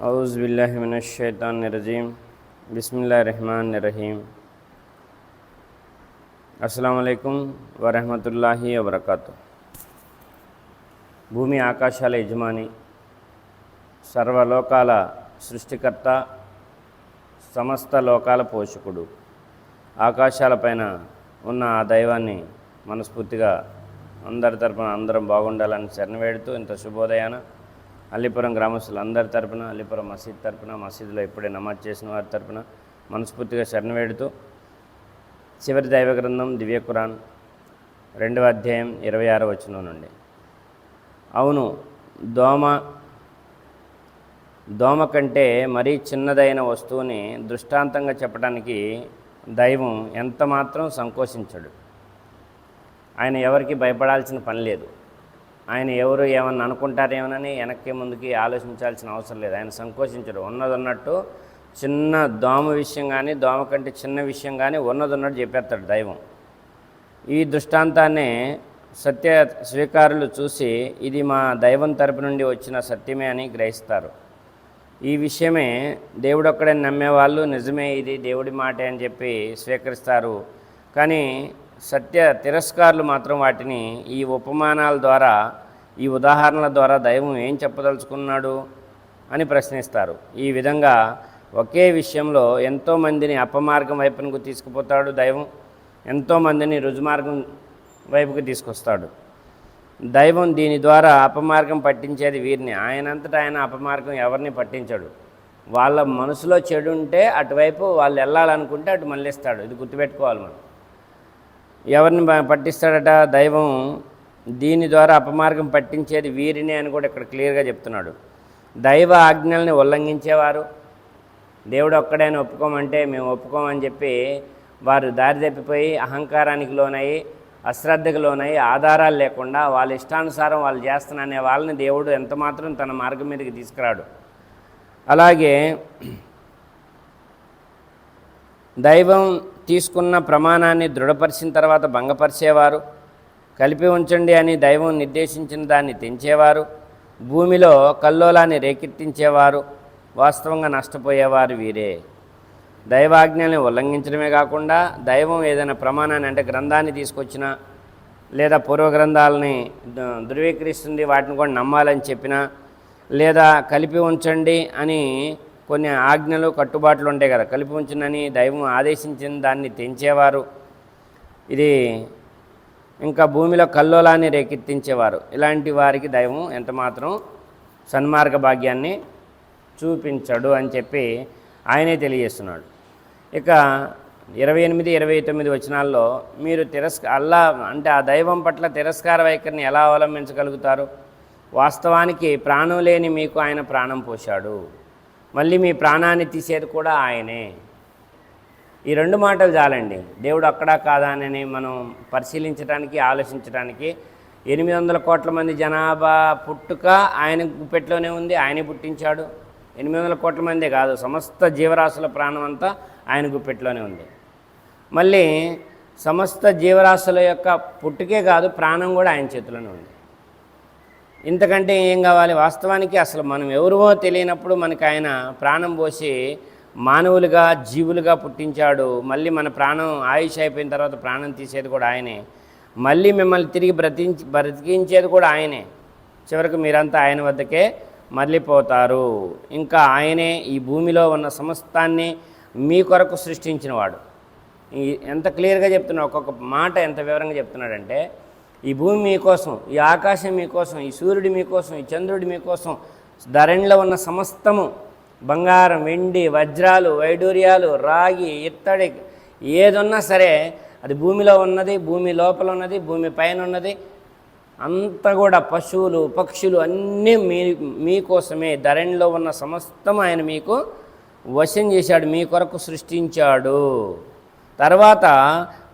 अउज़बिल्लिमिनशैतानरजीम बसमीम అస్సలం వరహమతుల్లాహి వబర్కతు భూమి ఆకాశాల యజమాని సర్వలోకాల సృష్టికర్త సమస్త లోకాల పోషకుడు. ఆకాశాలపైన ఉన్న ఆ దైవాన్ని మనస్ఫూర్తిగా అందరి తరపున అందరం బాగుండాలని శరణ వేడుతూ ఇంత శుభోదయాన అల్లిపురం గ్రామస్తులు అందరి తరపున అల్లిపురం మసీద్ తరపున మసీదులో ఇప్పుడే నమాజ్ చేసిన వారి తరపున మనస్ఫూర్తిగా శరణ వేడుతూ చివరి దైవ గ్రంథం దివ్య ఖురాన్ రెండవ అధ్యాయం ఇరవై ఆరో వచనం నుండి. అవును దోమ దోమ కంటే మరీ చిన్నదైన వస్తువుని దృష్టాంతంగా చెప్పడానికి దైవం ఎంత మాత్రం సంకోచించడు. ఆయన ఎవరికి భయపడాల్సిన పని లేదు. ఆయన ఎవరు ఏమన్నా అనుకుంటారేమోనని వెనక్కి ముందుకి ఆలోచించాల్సిన అవసరం లేదు. ఆయన సంకోచించడు. ఉన్నదన్నట్టు చిన్న దోమ విషయం కానీ దోమ కంటే చిన్న విషయం కానీ ఉన్నదన్నట్టు చెప్పేస్తాడు దైవం. ఈ దృష్టాంతాన్ని సత్య స్వీకారులు చూసి ఇది మా దైవం తరపు నుండి వచ్చిన సత్యమే అని గ్రహిస్తారు. ఈ విషయమే దేవుడు ఒక్కడే నమ్మేవాళ్ళు నిజమే ఇది దేవుడి మాటే అని చెప్పి స్వీకరిస్తారు. కానీ సత్య తిరస్కారులు మాత్రం వాటిని ఈ ఉపమానాల ద్వారా ఈ ఉదాహరణల ద్వారా దైవం ఏం చెప్పదలుచుకున్నాడు అని ప్రశ్నిస్తారు. ఈ విధంగా ఒకే విషయంలో ఎంతోమందిని అపమార్గం వైపునకు తీసుకుపోతాడు దైవం ఎంతోమందిని రుజుమార్గం వైపుకి తీసుకొస్తాడు. దైవం దీని ద్వారా అపమార్గం పట్టించేది వీరిని ఆయనంతటా ఆయన అపమార్గం ఎవరిని పట్టించడు. వాళ్ళ మనసులో చెడు ఉంటే అటువైపు వాళ్ళు వెళ్ళాలనుకుంటే అటు మళ్ళిస్తాడు. ఇది గుర్తుపెట్టుకోవాలి మనం. ఎవరిని పట్టిస్తాడట? దైవం దీని ద్వారా అపమార్గం పట్టించేది వీరిని అని కూడా ఇక్కడ క్లియర్గా చెప్తున్నాడు. దైవ ఆజ్ఞల్ని ఉల్లంఘించేవారు. దేవుడు ఒక్కడైనా ఒప్పుకోమంటే మేము ఒప్పుకోమని చెప్పి వారు దారి తప్పిపోయి అహంకారానికి లోనయ్యి అశ్రద్ధకు లోనయ్యి ఆధారాలు లేకుండా వాళ్ళ ఇష్టానుసారం వాళ్ళు చేస్తున్నానే వాళ్ళని దేవుడు ఎంత మాత్రం తన మార్గం మీదకి తీసుకురాడు. అలాగే దైవం తీసుకున్న ప్రమాణాన్ని దృఢపరిచిన తర్వాత భంగపరిచేవారు. కలిపి ఉంచండి అని దైవం నిర్దేశించిన దాన్ని తెంచేవారు. భూమిలో కల్లోలాన్ని రేకెత్తించేవారు. వాస్తవంగా నష్టపోయేవారు వీరే. దైవాజ్ఞల్ని ఉల్లంఘించడమే కాకుండా దైవం ఏదైనా ప్రమాణాన్ని అంటే గ్రంథాన్ని తీసుకొచ్చినా లేదా పూర్వ గ్రంథాలని ధృవీకరిస్తుంది వాటిని కూడా నమ్మాలని చెప్పినా లేదా కలిపి ఉంచండి అని కొన్ని ఆజ్ఞలు కట్టుబాట్లు ఉంటాయి కదా. కలిపి ఉంచునని దైవం ఆదేశించిన దాన్ని తెంచేవారు. ఇది ఇంకా భూమిలో కల్లోలాన్ని రేకెత్తించేవారు. ఇలాంటి వారికి దైవం ఎంతమాత్రం సన్మార్గ భాగ్యాన్ని చూపించడు అని చెప్పి ఆయనే తెలియజేస్తున్నాడు. ఇక ఇరవై ఎనిమిది ఇరవై తొమ్మిది వచనాల్లో మీరు తిరస్క అల్లా అంటే ఆ దైవం పట్ల తిరస్కార వైఖరిని ఎలా అవలంబించగలుగుతారు? వాస్తవానికి ప్రాణం లేని మీకు ఆయన ప్రాణం పోశాడు. మళ్ళీ మీ ప్రాణాన్ని తీసేది కూడా ఆయనే. ఈ రెండు మాటలు చాలండి. దేవుడు అక్కడా కాదా అని మనం పరిశీలించడానికి ఆలోచించడానికి ఎనిమిది వందల కోట్ల మంది జనాభా పుట్టుక ఆయన గుప్పెట్లోనే ఉంది ఆయనే పుట్టించాడు. ఎనిమిది వందల కోట్ల మందే కాదు సమస్త జీవరాశుల ప్రాణం అంతా ఆయన గుప్పెట్లోనే ఉంది. మళ్ళీ సమస్త జీవరాశుల యొక్క పుట్టుకే కాదు ప్రాణం కూడా ఆయన చేతిలోనే ఉంది. ఇంతకంటే ఏం కావాలి? వాస్తవానికి అసలు మనం ఎవరో తెలియనప్పుడు మనకి ఆయన ప్రాణం పోసి మానవులుగా జీవులుగా పుట్టించాడు. మళ్ళీ మన ప్రాణం ఆయుష్ అయిపోయిన తర్వాత ప్రాణం తీసేది కూడా ఆయనే. మళ్ళీ మిమ్మల్ని తిరిగి బ్రతించి బ్రతికించేది కూడా ఆయనే. చివరికి మీరంతా ఆయన వద్దకే మరలిపోతారు ఇంకా ఆయనే ఈ భూమిలో ఉన్న సమస్తాన్ని మీ కొరకు సృష్టించినవాడు. ఎంత క్లియర్గా చెప్తున్నాడు ఒక్కొక్క మాట ఎంత వివరంగా చెప్తున్నాడంటే ఈ భూమి మీకోసం ఈ ఆకాశం మీకోసం ఈ సూర్యుడు మీకోసం ఈ చంద్రుడి మీకోసం ధరణిలో ఉన్న సమస్తము బంగారం వెండి వజ్రాలు వైడూర్యాలు రాగి ఇత్తడి ఏదున్నా సరే అది భూమిలో ఉన్నది భూమి లోపల ఉన్నది భూమి పైన ఉన్నది. అంతా కూడా పశువులు పక్షులు అన్నీ మీ మీకోసమే ధరణిలో ఉన్న సమస్తం ఆయన మీకు వశం చేశాడు మీ కొరకు సృష్టించాడు. తర్వాత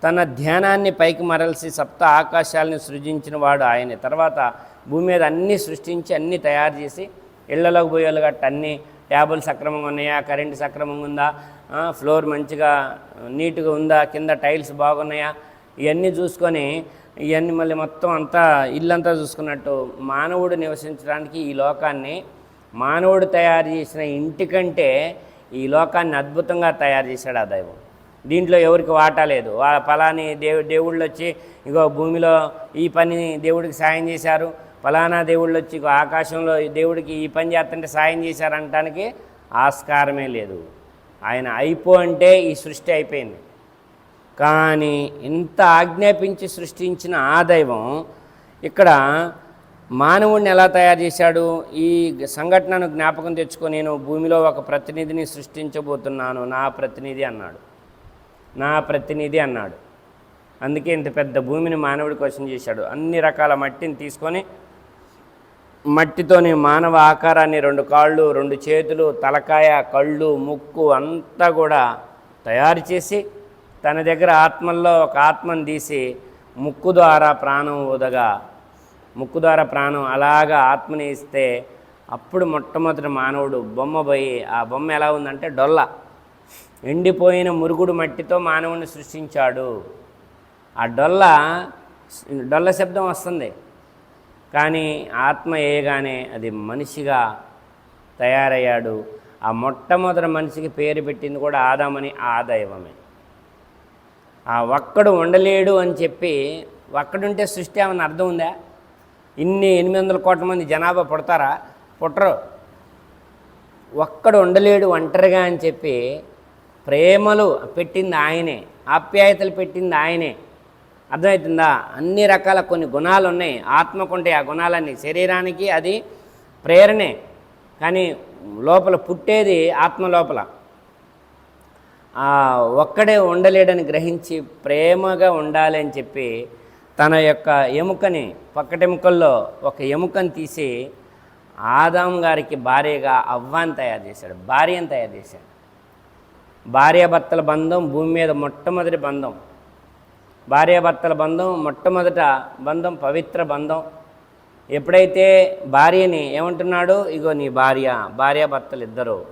తన ధ్యానాన్ని పైకి మరల్సి సప్త ఆకాశాలని సృజించిన వాడు ఆయనే. తర్వాత భూమి మీద అన్నీ సృష్టించి అన్నీ తయారు చేసి ఇళ్ళలోకి పోయేలు గట్ట అన్నీ ట్యాబులు సక్రమంగా ఉన్నాయా కరెంటు సక్రమంగా ఉందా ఫ్లోర్ మంచిగా నీట్గా ఉందా కింద టైల్స్ బాగున్నాయా ఇవన్నీ చూసుకొని ఇవన్నీ మళ్ళీ మొత్తం అంతా ఇల్లంతా చూసుకున్నట్టు మానవుడు నివసించడానికి ఈ లోకాన్ని మానవుడు తయారు చేసిన ఇంటి కంటే ఈ లోకాన్ని అద్భుతంగా తయారు చేశాడు ఆ దైవం. దీంట్లో ఎవరికి వాటా లేదు. వా ఫలాని దేవు దేవుళ్ళు వచ్చి ఇగో భూమిలో ఈ పని దేవుడికి సాయం చేశారు. ఫలానా దేవుళ్ళు వచ్చి ఆకాశంలో దేవుడికి ఈ పని చేస్తుంటే సాయం చేశారు అనటానికి ఆస్కారమే లేదు. ఆయన అయిపో అంటే ఈ సృష్టి అయిపోయింది. కానీ ఇంత ఆజ్ఞాపించి సృష్టించిన ఆ దైవం ఇక్కడ మానవుడిని ఎలా తయారు చేశాడు? ఈ సంఘటనను జ్ఞాపకం తెచ్చుకొని నేను భూమిలో ఒక ప్రతినిధిని సృష్టించబోతున్నాను నా ప్రతినిధి అన్నాడు. నా ప్రతినిధి అన్నాడు. అందుకే ఇంత పెద్ద భూమిని మానవుడి కోసం చేశాడు. అన్ని రకాల మట్టిని తీసుకొని మట్టితోని మానవ ఆకారాన్ని రెండు కాళ్ళు రెండు చేతులు తలకాయ కళ్ళు ముక్కు అంతా కూడా తయారు చేసి తన దగ్గర ఆత్మల్లో ఒక ఆత్మను తీసి ముక్కు ద్వారా ప్రాణం ఊదగా ముక్కు ద్వారా ప్రాణం అలాగా ఆత్మని ఇస్తే అప్పుడు మొట్టమొదటి మానవుడు బొమ్మ పోయి ఆ బొమ్మ ఎలా ఉందంటే డొల్ల. ఎండిపోయిన మురుగుడు మట్టితో మానవుని సృష్టించాడు. ఆ డొల్ల డొల్ల శబ్దం వస్తుంది. కానీ ఆత్మ వేయగానే అది మనిషిగా తయారయ్యాడు. ఆ మొట్టమొదటి మనిషికి పేరు పెట్టింది కూడా ఆదామని ఆ దైవమే. ఆ ఒక్కడు ఉండలేడు అని చెప్పి ఒక్కడుంటే సృష్టి ఏమన్నా అర్థం ఉందా? ఇన్ని ఎనిమిది వందల కోట్ల మంది జనాభా పుడతారా? పుట్టరు. ఒక్కడు ఉండలేడు ఒంటరిగా అని చెప్పి ప్రేమలు పెట్టింది ఆయనే ఆప్యాయతలు పెట్టింది ఆయనే. అర్థమవుతుందా? అన్ని రకాల కొన్ని గుణాలు ఉన్నాయి. ఆత్మకుంటే ఆ గుణాలన్నీ శరీరానికి అది ప్రేరణే. కానీ లోపల పుట్టేది ఆత్మ లోపల. ఒక్కడే ఉండలేడని గ్రహించి ప్రేమగా ఉండాలి అని చెప్పి తన యొక్క ఎముకని పక్కటెముకల్లో ఒక ఎముకని తీసి ఆదాం గారికి భార్యగా అవ్వాన్ని తయారు చేశాడు భార్యను తయారు చేశాడు. భార్యాభర్తల బంధం భూమి మీద మొట్టమొదటి బంధం. భార్యాభర్తల బంధం మొట్టమొదట బంధం పవిత్ర బంధం. ఎప్పుడైతే భార్యని ఏమంటున్నాడు? ఇగో నీ భార్య భార్యాభర్తలు ఇద్దరు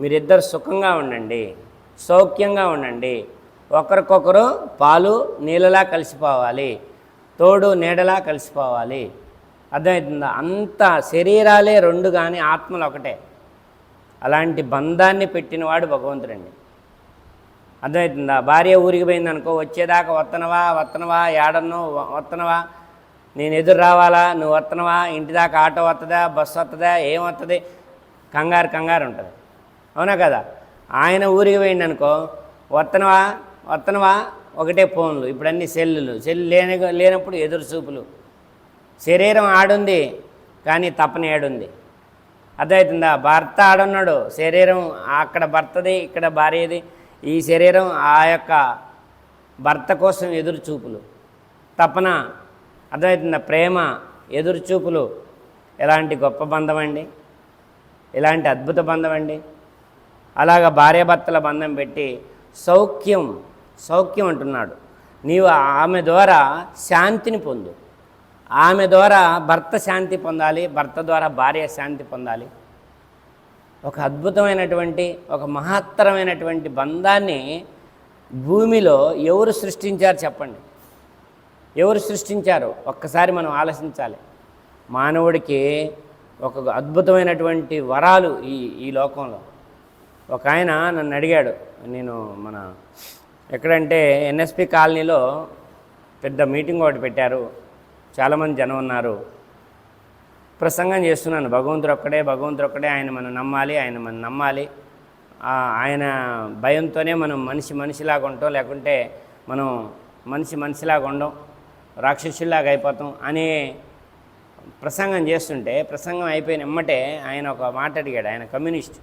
మీరిద్దరు సుఖంగా ఉండండి సౌఖ్యంగా ఉండండి. ఒకరికొకరు పాలు నీళ్ళలా కలిసిపోవాలి తోడు నీడలా కలిసిపోవాలి. అర్థమవుతుందా? అంత శరీరాలే రెండు కానీ ఆత్మలు ఒకటే. అలాంటి బంధాన్ని పెట్టినవాడు భగవంతుడండి. అర్థమవుతుందా? భార్య ఊరికి పోయిందనుకో వచ్చేదాకా వత్తనవా వత్తనవా ఏడన్నో వ- వత్తనవా? నేను ఎదురు రావాలా? నువ్వు వత్తనవా? ఇంటి దాకా ఆటో వస్తుందా బస్సు వస్తుందా ఏం వస్తుంది కంగారు కంగారు ఉంటుంది. అవునా కదా? ఆయన ఊరికి పోయింది అనుకో వత్తనవా వత్తనవా? ఒకటే ఫోన్లు. ఇప్పుడు అన్ని సెల్లులు. సెల్ లేని లేనప్పుడు ఎదురు చూపులు. శరీరం ఆడుంది కానీ తపన ఏడుంది. అర్థమవుతుందా భర్త ఆడున్నాడు. శరీరం అక్కడ భర్తది ఇక్కడ భార్యది. ఈ శరీరం ఆ యొక్క భర్త కోసం ఎదురు చూపులు తపన అర్థమవుతుందా ప్రేమ ఎదురు చూపులు ఎలాంటి గొప్ప బంధం అండి ఇలాంటి అద్భుత బంధం అండి అలాగ భార్యాభర్తల బంధం పెట్టి సౌఖ్యం సౌఖ్యం అంటున్నాడు. నీవు ఆమె ద్వారా శాంతిని పొందు. ఆమె ద్వారా భర్త శాంతి పొందాలి భర్త ద్వారా భార్య శాంతి పొందాలి. ఒక అద్భుతమైనటువంటి ఒక మహత్తరమైనటువంటి బంధాన్ని భూమిలో ఎవరు సృష్టించారు చెప్పండి. ఎవరు సృష్టించారు? ఒక్కసారి మనం ఆలోచించాలి. మానవుడికి ఒక అద్భుతమైనటువంటి వరాలు ఈ ఈ లోకంలో. ఒక ఆయన నన్ను అడిగాడు నేను మన ఎక్కడంటే ఎన్ఎస్పి కాలనీలో పెద్ద మీటింగ్ ఒకటి పెట్టారు. చాలామంది జనం ఉన్నారు. ప్రసంగం చేస్తున్నాను. భగవంతుడు ఒక్కడే భగవంతుడు ఒక్కడే ఆయన మనం నమ్మాలి ఆయన మనం నమ్మాలి. ఆ, ఆయన భయంతోనే మనం మనిషి మనిషిలాగా ఉంటాం లేకుంటే మనం మనిషి మనిషిలాగా ఉండం రాక్షసుల్లాగా అయిపోతాం అనే ప్రసంగం చేస్తుంటే ప్రసంగం అయిపోయిన ఎమ్మటే ఆయన ఒక మాట అడిగాడు. ఆయన కమ్యూనిస్ట్.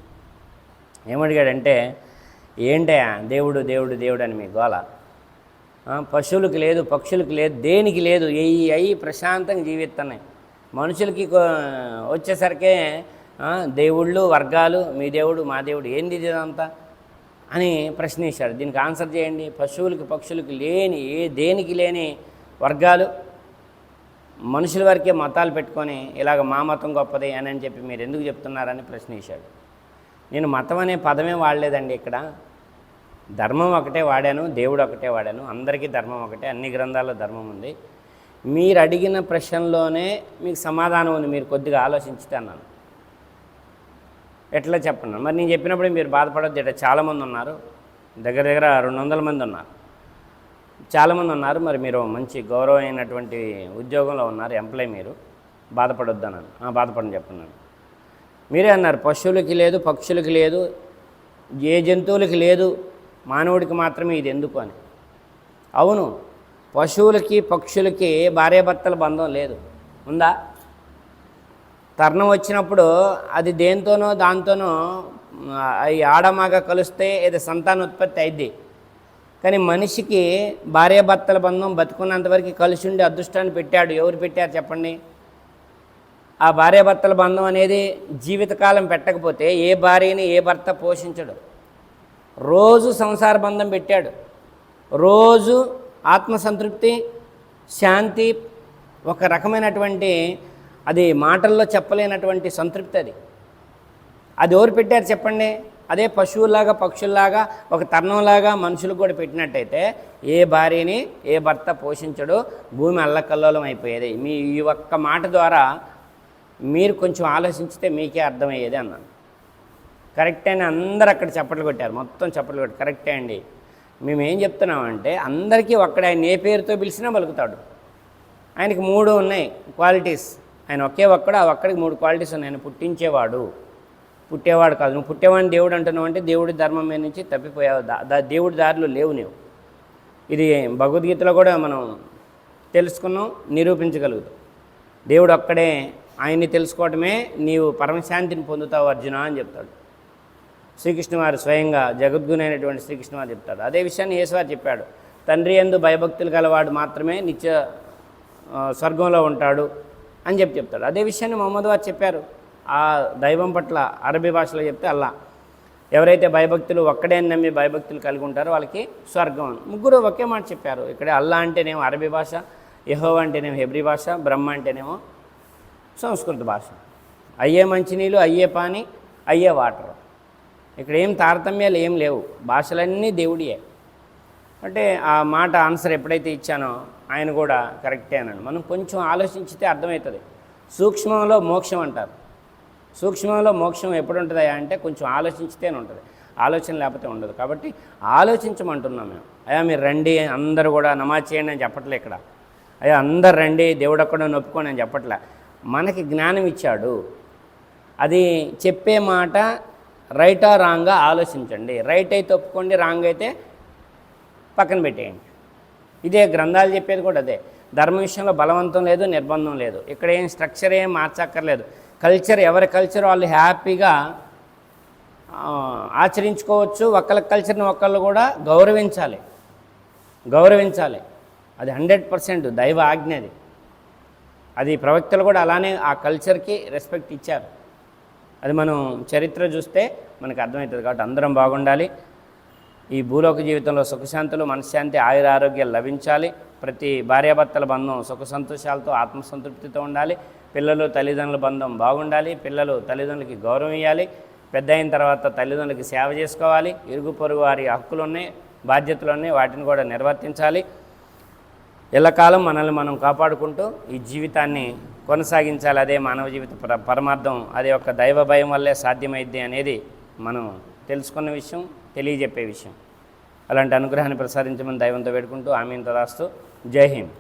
ఏమడిగాడంటే ఏంటయ్యా దేవుడు దేవుడు దేవుడు అని మీ గోల. పశువులకు లేదు పక్షులకు లేదు దేనికి లేదు ఏ అయి ప్రశాంతంగా జీవిస్తున్నాయి. మనుషులకి వచ్చేసరికే దేవుళ్ళు వర్గాలు మీ దేవుడు మా దేవుడు ఏంది ఇదంతా? అని ప్రశ్నించాడు. దీనికి ఆన్సర్ చేయండి. పశువులకి పక్షులకి లేని ఏ దేనికి లేని వర్గాలు మనుషుల వరకే మతాలు పెట్టుకొని ఇలాగ మా మతం గొప్పది అని అని చెప్పి మీరు ఎందుకు చెప్తున్నారని ప్రశ్నించాడు. నేను మతం అనే పదమే వాడలేదండి ఇక్కడ. ధర్మం ఒకటే వాడాను దేవుడు ఒకటే వాడాను అందరికీ ధర్మం ఒకటే అన్ని గ్రంథాల్లో ధర్మం ఉంది. మీరు అడిగిన ప్రశ్నలోనే మీకు సమాధానం ఉంది మీరు కొద్దిగా ఆలోచించితే అన్నాను. ఎట్లా చెప్పను? మరి నేను చెప్పినప్పుడు మీరు బాధపడద్దు ఇట్లా చాలామంది ఉన్నారు. దగ్గర దగ్గర రెండు వందల మంది ఉన్నారు. చాలామంది ఉన్నారు మరి మీరు మంచి గౌరవమైనటువంటి ఉద్యోగంలో ఉన్నారు ఎంప్లాయ్ మీరు. బాధపడొద్దు అన్నాను. బాధపడని చెప్పన్నాను మీరే అన్నారు పశువులకి లేదు పక్షులకి లేదు ఏ జంతువులకి లేదు మానవుడికి మాత్రమే ఇది ఎందుకు అని. అవును పశువులకి పక్షులకి భార్యాభర్తల బంధం లేదు. ఉందా? తరుణం వచ్చినప్పుడు అది దేంతోనో దాంతోనో అవి ఆడమాగ కలిస్తే ఇది సంతానోత్పత్తి అయింది కానీ మనిషికి భార్యాభర్తల బంధం బతుకున్నంతవరకు కలిసి ఉండి అదృష్టాన్ని పెట్టాడు. ఎవరు పెట్టారు చెప్పండి? ఆ భార్యాభర్తల బంధం అనేది జీవితకాలం పెట్టకపోతే ఏ భార్యని ఏ భర్త పోషించడు. రోజు సంసార బంధం పెట్టాడు. రోజు ఆత్మసంతృప్తి శాంతి ఒక రకమైనటువంటి అది మాటల్లో చెప్పలేనటువంటి సంతృప్తి అది. అది ఎవరు పెట్టారు చెప్పండి? అదే పశువుల్లాగా పక్షుల్లాగా ఒక తరుణంలాగా మనుషులకు కూడా పెట్టినట్టయితే ఏ భార్యని ఏ భర్త పోషించడు భూమి అల్లకల్లోలం అయిపోయేది. మీ ఈ ఒక్క మాట ద్వారా మీరు కొంచెం ఆలోచించితే మీకే అర్థమయ్యేది అన్నాను. కరెక్టే అని అందరు అక్కడ చప్పట్లు కొట్టారు. మొత్తం చప్పట్లు కొట్టి కరెక్టే అండి. మేము ఏం చెప్తున్నామంటే అందరికీ ఒక్కడ ఆయన ఏ పేరుతో పిలిచినా పలుకుతాడు. ఆయనకి మూడు ఉన్నాయి క్వాలిటీస్ ఆయన ఒకే ఒక్కడు ఆ ఒక్కడికి మూడు క్వాలిటీస్ ఉన్నాయి. ఆయన పుట్టించేవాడు. పుట్టేవాడు కాదు. నువ్వు పుట్టేవాడిని దేవుడు అంటున్నావు అంటే దేవుడి ధర్మం మీద నుంచి తప్పిపోయావు. దా దా- దేవుడి దారిలో లేవు నువ్వు ఇది భగవద్గీతలో కూడా మనం తెలుసుకున్నాం నిరూపించగలుగుతాం. దేవుడు ఒక్కడే ఆయన్ని తెలుసుకోవటమే నీవు పరమశాంతిని పొందుతావు అర్జున అని చెప్తాడు. శ్రీకృష్ణవారు స్వయంగా జగద్గుణైనటువంటి శ్రీకృష్ణవారు చెప్తాడు అదే విషయాన్ని యేసువారు చెప్పాడు. తండ్రి ఎందు భయభక్తులు గలవాడు మాత్రమే నిత్య స్వర్గంలో ఉంటాడు అని చెప్పి చెప్తాడు. అదే విషయాన్ని మహమ్మద్ వారు చెప్పారు. ఆ దైవం పట్ల అరబీ భాషలో చెప్తే అల్లా. ఎవరైతే భయభక్తులు ఒక్కడే అని నమ్మి భయభక్తులు కలిగి ఉంటారో వాళ్ళకి స్వర్గం ముగ్గురు ఒకే మాట చెప్పారు. ఇక్కడ అల్లా అంటేనేమో అరబీ భాష యహో అంటేనేమో హెబ్రీ భాష బ్రహ్మ అంటేనేమో సంస్కృత భాష. అయ్యే మంచినీళ్ళు అయ్యే పాని అయ్యే వాటర్. ఇక్కడ ఏం తారతమ్యాలు ఏం లేవు. భాషలన్నీ దేవుడియే. అంటే ఆ మాట ఆన్సర్ ఎప్పుడైతే ఇచ్చానో ఆయన కూడా కరెక్టే అన్నాడు. మనం కొంచెం ఆలోచించితే అర్థమవుతుంది. సూక్ష్మంలో మోక్షం అంటారు. సూక్ష్మంలో మోక్షం ఎప్పుడు ఉంటుందా అంటే కొంచెం ఆలోచించితేనే ఉంటుంది. ఆలోచన లేకపోతే ఉండదు. కాబట్టి ఆలోచించమంటున్నాం మేము. అయ్యా మీరు రండి అందరు కూడా నమాజ్ చేయండి అని చెప్పట్లే ఇక్కడ. అయ్యా అందరు రండి దేవుడు అక్కడ నొప్పుకోండి అని చెప్పట్లే. మనకి జ్ఞానం ఇచ్చాడు. అది చెప్పే మాట రైటా రాంగా ఆలోచించండి. రైట్ అయితే ఒప్పుకోండి రాంగ్ అయితే పక్కన పెట్టేయండి. ఇదే గ్రంథాలు చెప్పేది కూడా అదే. ధర్మ విషయంలో బలవంతం లేదు నిర్బంధం లేదు. ఇక్కడ ఏం స్ట్రక్చర్ ఏం మార్చక్కర్లేదు. కల్చర్ ఎవరి కల్చర్ వాళ్ళు హ్యాపీగా ఆచరించుకోవచ్చు. ఒకళ్ళ కల్చర్ని ఒకళ్ళు కూడా గౌరవించాలి. గౌరవించాలి. అది హండ్రెడ్ పర్సెంట్ దైవ ఆజ్ఞ అది. అది ప్రవక్తలు కూడా అలానే ఆ కల్చర్కి రెస్పెక్ట్ ఇచ్చారు. అది మనం చరిత్ర చూస్తే మనకు అర్థమవుతుంది కాబట్టి అందరం బాగుండాలి. ఈ భూలోక జీవితంలో సుఖశాంతులు మనశ్శాంతి ఆయుర ఆరోగ్యాలు లభించాలి. ప్రతి భార్యాభర్తల బంధం సుఖ సంతోషాలతో ఆత్మసంతృప్తితో ఉండాలి. పిల్లలు తల్లిదండ్రుల బంధం బాగుండాలి. పిల్లలు తల్లిదండ్రులకి గౌరవం ఇవ్వాలి పెద్ద అయిన తర్వాత తల్లిదండ్రులకి సేవ చేసుకోవాలి. ఇరుగు పొరుగు వారి హక్కులు ఉన్నాయి బాధ్యతలు ఉన్నాయి వాటిని కూడా నిర్వర్తించాలి. ఎల్లకాలం మనల్ని మనం కాపాడుకుంటూ ఈ జీవితాన్ని కొనసాగించాలి అదే మానవ జీవిత పరమార్థం అదే ఒక దైవ భయం వల్లే సాధ్యమైద్ది అనేది మనం తెలుసుకున్న విషయం తెలియజెప్పే విషయం. అలాంటి అనుగ్రహాన్ని ప్రసాదించమని దైవంతో పెట్టుకుంటూ ఆమె రాస్తూ జై హింద్.